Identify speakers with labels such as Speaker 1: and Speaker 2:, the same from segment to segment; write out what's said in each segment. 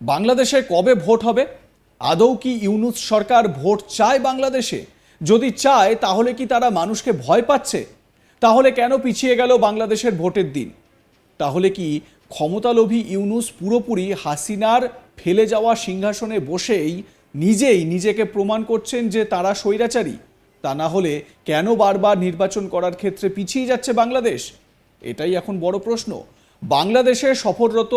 Speaker 1: বাংলাদেশে কবে ভোট হবে? আদৌ কি ইউনুস সরকার ভোট চায় বাংলাদেশে? যদি চায়, তাহলে কি তারা মানুষকে ভয় পাচ্ছে? তাহলে কেন পিছিয়ে গেল বাংলাদেশের ভোটের দিন? তাহলে কি ক্ষমতালোভী ইউনুস পুরোপুরি হাসিনার ফেলে যাওয়া সিংহাসনে বসেই নিজেই নিজেকে প্রমাণ করছেন যে তারা স্বৈরাচারী? তা না হলে কেন বারবার নির্বাচন করার ক্ষেত্রে পিছিয়ে যাচ্ছে বাংলাদেশ? এটাই এখন বড় প্রশ্ন। বাংলাদেশে সফররত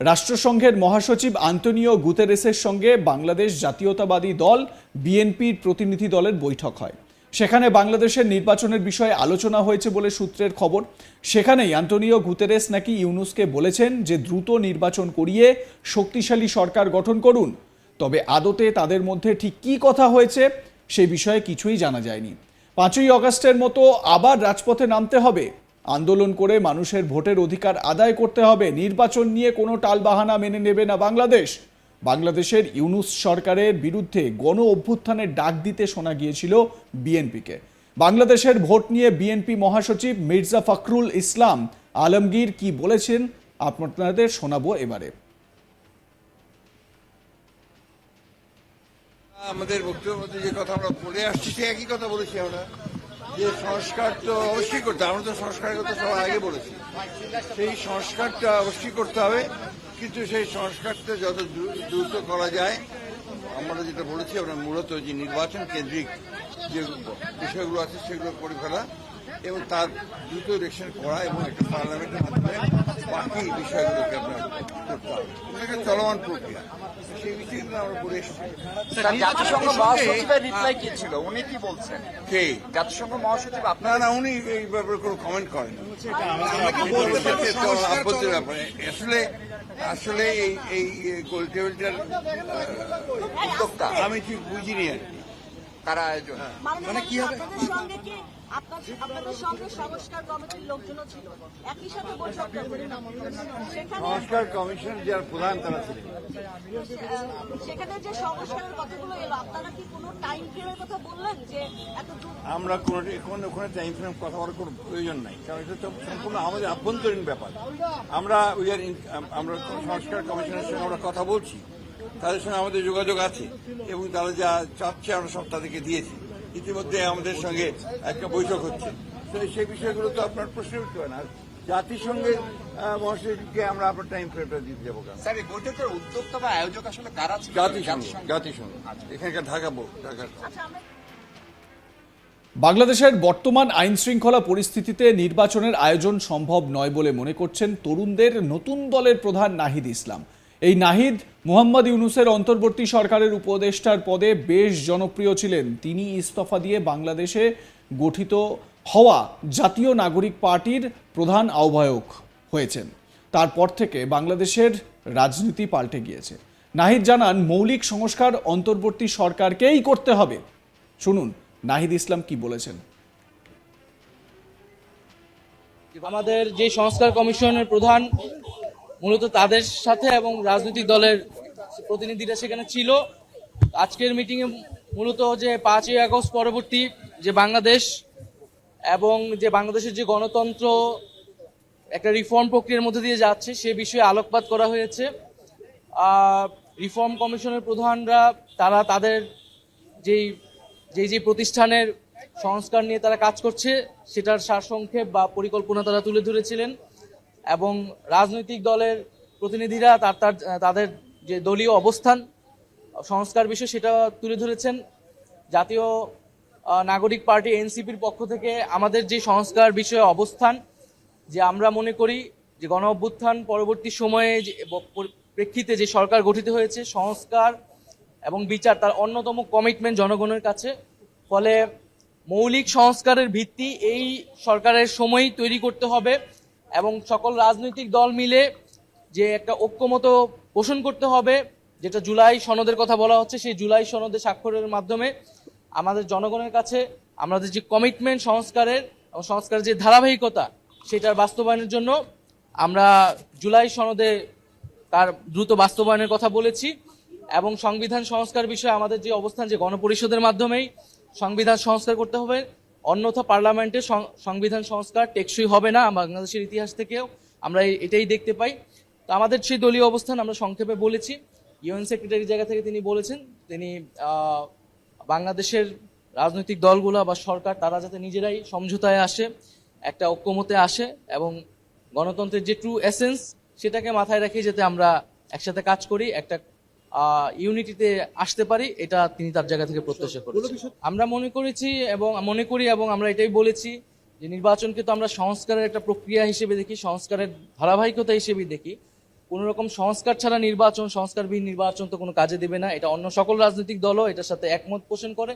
Speaker 1: রাষ্ট্রসংঘের মহাসচিব আন্তনিও গুতেরেসের সঙ্গে বাংলাদেশ জাতীয়তাবাদী দল, বিএনপির প্রতিনিধি দলের বৈঠক হয়। সেখানে বাংলাদেশের নির্বাচনের বিষয়ে আলোচনা হয়েছে বলে সূত্রের খবর। সেখানেই আন্তনিও গুতেরেস নাকি ইউনুসকে বলেছেন যে দ্রুত নির্বাচন করিয়ে শক্তিশালী সরকার গঠন করুন। তবে আদতে তাদের মধ্যে ঠিক কী কথা হয়েছে সেই বিষয়ে কিছুই জানা যায়নি। পাঁচই অগস্টের মতো আবার রাজপথে নামতে হবে। আন্দোলন করে মানুষের ভোটের অধিকার আদায় করতে হবে। নির্বাচন নিয়ে কোনো টালবাহানা মেনে নেবে না বাংলাদেশ। বাংলাদেশের ইউনুস সরকারের বিরুদ্ধে গণ অভ্যুত্থানের ডাক দিতে শোনা গিয়েছিল বিএনপিকে। বাংলাদেশের ভোট নিয়ে বিএনপি মহাসচিব মির্জা ফখরুল ইসলাম আলমগীর কি বলেছেন আপনাদের শোনাবো এবারে।
Speaker 2: আমাদের বক্তব্যের মধ্যে যে কথা আমরা বলে আসছি, সে একই কথা বলেছি আমরা। যে সংস্কার তো অবশ্যই করতে। আমরা তো সংস্কারের কথা সবাই আগে বলেছি সেই সংস্কারটা অবশ্যই করতে হবে কিন্তু সেই সংস্কারটা যত দ্রু- দ্রুত করা যায়, আমরা যেটা বলেছি, আমরা মূলত যে নির্বাচন কেন্দ্রিক যে বিষয়গুলো আছে, সেগুলো করে ফেলা এবং তার দ্রুত ইলেকশন করা এবং একটা পার্লামেন্টের মাধ্যমে বাকি বিষয়গুলোকে আপনার করতে হবে একটা চলমান প্রক্রিয়া। সেই বিষয়গুলো আমরা বলে এসেছি।
Speaker 3: স্যার, জাতিসংঘ মহাসচিবের রিপ্লাই কি ছিল? উনি কি বলছেন?
Speaker 2: কে?
Speaker 3: জাতিসংঘ মহাসচিব
Speaker 2: না
Speaker 3: আপনার
Speaker 2: না উনি এই ব্যাপারে কোনো কমেন্ট করেন আপত্তির ব্যাপারে। আসলে আসলে এই এই গোল টেবিলটার
Speaker 3: উদ্যোক্তা
Speaker 2: আমি ঠিক বুঝিনি আর
Speaker 3: কারা আয়োজন।
Speaker 4: মানে কি হবে? আপনাদের সঙ্গে কি সঙ্গে সংস্কার কমিটির লোকজনও ছিল। একই সাথে বৈঠক করবেন সেখানে
Speaker 2: সংস্কার কমিশন যার প্রধান তারা ছিলেন
Speaker 4: সেখানে যে সংস্কারের কথাগুলো এলো আপনারা কি কোনো টাইম ফ্রেমের কথা বললেন যে
Speaker 2: আমরা কোনো কোনো ওখানে টাইম ফ্রেম কথা বলার কোনো প্রয়োজন নাই। কারণ এটা তো সম্পূর্ণ আমাদের আভ্যন্তরীণ ব্যাপার। আমরা উই আর আমরা সংস্কার কমিশনের সঙ্গে আমরা কথা বলছি। তাদের সঙ্গে আমাদের যোগাযোগ আছে এবং তারা যা চাচ্ছে আমরা সব তাদেরকে দিয়েছি। ইতিমধ্যে আমাদের সঙ্গে একটা বৈঠক হচ্ছে। তো সেই বিষয়গুলো তো আপনার প্রশ্ন উঠতে হয় না। জাতিসংঘের মহাসচিবকে আমরা আপনার টাইম ফ্রেমটা দিতে যাব
Speaker 3: স্যার এই বৈঠকের উদ্যোক্তা বা আয়োজক আসলে কারা ছিল
Speaker 2: জাতিসংঘ জাতিসংঘ। এখানকার ঢাকা ঢাকার
Speaker 4: আচ্ছা
Speaker 1: বাংলাদেশের বর্তমান আইন শৃঙ্খলা পরিস্থিতিতে নির্বাচনের আয়োজন সম্ভব নয় বলে মনে করছেন তরুণদের নতুন দলের প্রধান নাহিদ ইসলাম। এই নাহিদ মুহাম্মদ ইউনুসের অন্তর্বর্তী সরকারের উপদেষ্টার পদে বেশ জনপ্রিয় ছিলেন। তিনি ইস্তফা দিয়ে বাংলাদেশে গঠিত হওয়া জাতীয় নাগরিক পার্টির প্রধান আহ্বায়ক হয়েছেন। তারপর থেকে বাংলাদেশের রাজনীতি পাল্টে গিয়েছে। নাহিদ জানান, মৌলিক সংস্কার অন্তর্বর্তী সরকারকেই করতে হবে। শুনুন, নাহিদ ইসলাম কি বলেছেন।
Speaker 5: আমাদের যে সংস্কার কমিশনের প্রধান মূলত তাদের সাথে এবং রাজনৈতিক দলের প্রতিনিধিরা সেখানে ছিল। আজকের মিটিংয়ে মূলত যে পাঁচই আগস্ট পরবর্তী যে বাংলাদেশ এবং যে বাংলাদেশের যে গণতন্ত্র একটা রিফর্ম প্রক্রিয়ার মধ্যে দিয়ে যাচ্ছে, সে বিষয়ে আলোকপাত করা হয়েছে। রিফর্ম কমিশনের প্রধানরা তারা তাদের যেই যেই যে প্রতিষ্ঠানের সংস্কার নিয়ে তারা কাজ করছে, সেটার সারসংক্ষেপ বা পরিকল্পনা তারা তুলে ধরেছিলেন। এবং রাজনৈতিক দলের প্রতিনিধিরা তার তার তাদের যে দলীয় অবস্থান, সংস্কার বিষয়, সেটা তুলে ধরেছেন জাতীয় নাগরিক পার্টি এনসিপির পক্ষ থেকে। আমাদের যে সংস্কার বিষয়ে অবস্থান, যে আমরা মনে করি যে গণ অভ্যুত্থান পরবর্তী সময়ে যে প্রেক্ষিতে যে সরকার গঠিত হয়েছে, সংস্কার এবং বিচার তার অন্যতম কমিটমেন্ট জনগণের কাছে। ফলে মৌলিক সংস্কারের ভিত্তি এই সরকারের সময়ই তৈরি করতে হবে। এবং সকল রাজনৈতিক দল মিলে যে একটা ঐক্যমত পোষণ করতে হবে, যেটা জুলাই সনদের কথা বলা হচ্ছে, সেই জুলাই সনদে স্বাক্ষরের মাধ্যমে আমাদের জনগণের কাছে আমাদের যে কমিটমেন্ট সংস্কারের এবং সংস্কারের যে ধারাবাহিকতা, সেটার বাস্তবায়নের জন্য আমরা জুলাই সনদে তার দ্রুত বাস্তবায়নের কথা বলেছি এবং সংবিধান সংস্কার বিষয়ে আমাদের যে অবস্থান, যে গণপরিষদের মাধ্যমেই সংবিধান সংস্কার করতে হবে। অন্যথা পার্লামেন্টে সং- সংবিধান সংস্কার টেকসই হবে না বাংলাদেশের ইতিহাস থেকেও। আমরা এটাই দেখতে পাই। তো আমাদের সেই দলীয় অবস্থান আমরা সংক্ষেপে বলেছি। ইউএন সেক্রেটারির জায়গা থেকে তিনি বলেছেন, তিনি বাংলাদেশের রাজনৈতিক দলগুলো বা সরকার, তারা যাতে নিজেরাই সমঝোতায় আসে, একটা ঐক্যমতে আসে এবং গণতন্ত্রের যে ট্রু এসেন্স সেটাকে মাথায় রেখে যাতে আমরা একসাথে কাজ করি, একটা ইউনিটিতে আসতে পারি এটা তিনি তার জায়গা থেকে প্রত্যাশা করেছেন। আমরা মনে করেছি এবং মনে করি এবং আমরা এটাই বলেছি যে নির্বাচনকে তো আমরা সংস্কারের একটা প্রক্রিয়া হিসেবে দেখি সংস্কারের ধারাবাহিকতা হিসেবে দেখি। কোন রকম সংস্কার ছাড়া নির্বাচন সংস্কারবিহীন নির্বাচন তো কোনো কাজে দেবে না। এটা অন্য সকল রাজনৈতিক দলও এটার সাথে একমত পোষণ করে।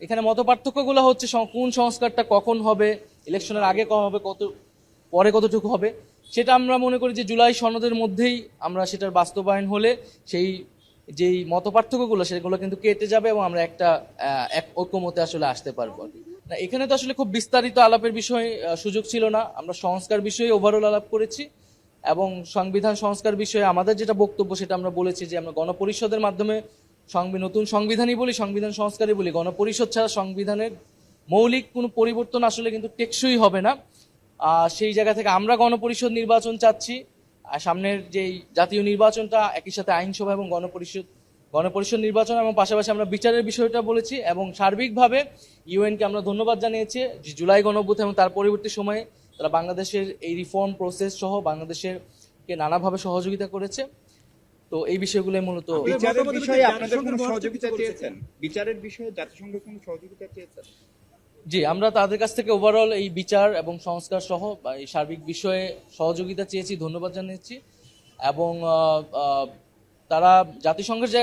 Speaker 5: এখানে মত পার্থক্যগুলো হচ্ছে কোন সংস্কারটা কখন হবে ইলেকশনের আগে কখন হবে কত পরে কতটুকু হবে সেটা আমরা মনে করি যে জুলাই সনদের মধ্যেই আমরা সেটার বাস্তবায়ন হলে সেই যেই মত পার্থক্যগুলো সেগুলো কিন্তু কেটে যাবে এবং আমরা একটা এক ঐক্যমতে আসলে আসতে পারব। না, এখানে তো আসলে খুব বিস্তারিত আলাপের বিষয়ে সুযোগ ছিল না। আমরা সংস্কার বিষয়ে ওভারঅল আলাপ করেছি এবং সংবিধান সংস্কার বিষয়ে আমাদের যেটা বক্তব্য, সেটা আমরা বলেছি যে আমরা গণপরিষদের মাধ্যমে নতুন সংবিধানই বলি, সংবিধান সংস্কারই বলি। গণপরিষদ ছাড়া সংবিধানের মৌলিক কোনো পরিবর্তন আসলে কিন্তু টেকসই হবে না। সেই জায়গা থেকে আমরা গণপরিষদ নির্বাচন চাচ্ছি। সামনের যেই জাতীয় নির্বাচনটা একই সাথে আইনসভা এবং গণপরিষদ গণপরিষদ নির্বাচন এবং পাশাপাশি আমরা বিচারের বিষয়টা বলেছি এবং সার্বিকভাবে ইউএনকে আমরা ধন্যবাদ জানিয়েছি যে জুলাই গণঅভ্যুত্থান এবং তার পরবর্তী সময়ে তারা বাংলাদেশের এই রিফর্ম প্রসেস সহ বাংলাদেশের কে নানাভাবে সহযোগিতা করেছে। তো এই বিষয়গুলো মূলত
Speaker 6: বিচারের বিষয়ে আপনাদের কোনো সহযোগিতা চেয়েছেন বিচারের বিষয়ে জাতিসংঘ কোনো সহযোগিতা চেয়েছেন?
Speaker 5: জি, আমরা তাদের কাছ থেকে ওভারঅল এই বিচার এবং সংস্কার সহ এই সার্বিক বিষয়ে সহযোগিতা চেয়েছি, ধন্যবাদ জানিয়েছি। এবং তারা জাতিসংঘের যে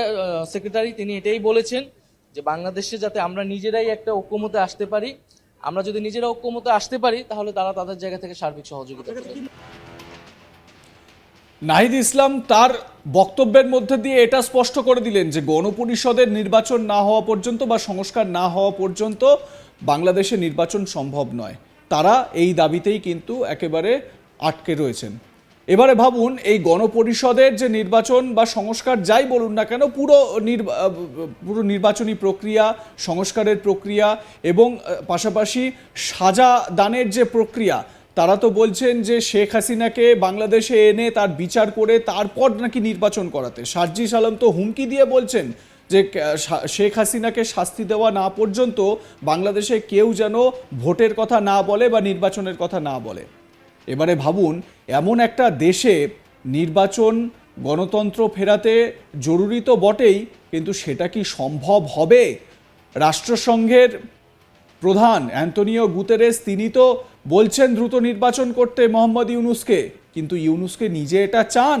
Speaker 5: সেক্রেটারি তিনি এটাই বলেছেন যে বাংলাদেশে যাতে আমরা নিজেরাই একটা ঐক্যমতে আসতে পারি, আমরা যদি নিজেরা ঐক্যমতে আসতে পারি, তাহলে তারা তাদের জায়গা থেকে সার্বিক সহযোগিতা
Speaker 1: নাহিদ ইসলাম, তার বক্তব্যের মধ্যে দিয়ে এটা স্পষ্ট করে দিলেন যে গণপরিষদের নির্বাচন না হওয়া পর্যন্ত বা সংস্কার না হওয়া পর্যন্ত বাংলাদেশে নির্বাচন সম্ভব নয়। তারা এই দাবিতেই কিন্তু একেবারে আটকে রয়েছেন। এবারে ভাবুন, এই গণপরিষদের যে নির্বাচন বা সংস্কার যাই বলুন না কেন, পুরো পুরো নির্বাচনী প্রক্রিয়া, সংস্কারের প্রক্রিয়া এবং পাশাপাশি সাজা দানের যে প্রক্রিয়া, তারা তো বলছেন যে শেখ হাসিনাকে বাংলাদেশে এনে তার বিচার করে তারপর নাকি নির্বাচন করাতে। সার্জিস আলম তো হুমকি দিয়ে বলছেন যে শেখ হাসিনাকে শাস্তি দেওয়া না পর্যন্ত বাংলাদেশে কেউ যেন ভোটের কথা না বলে বা নির্বাচনের কথা না বলে। এবারে ভাবুন, এমন একটা দেশে নির্বাচন গণতন্ত্র ফেরাতে জরুরি তো বটেই, কিন্তু সেটা কি সম্ভব হবে? রাষ্ট্রসংঘের প্রধান অ্যান্টনিও গুতেরেস তিনি তো বলছেন, দ্রুত নির্বাচন করতে মোহাম্মদ ইউনুসকে। কিন্তু ইউনুসকে নিজে এটা চান?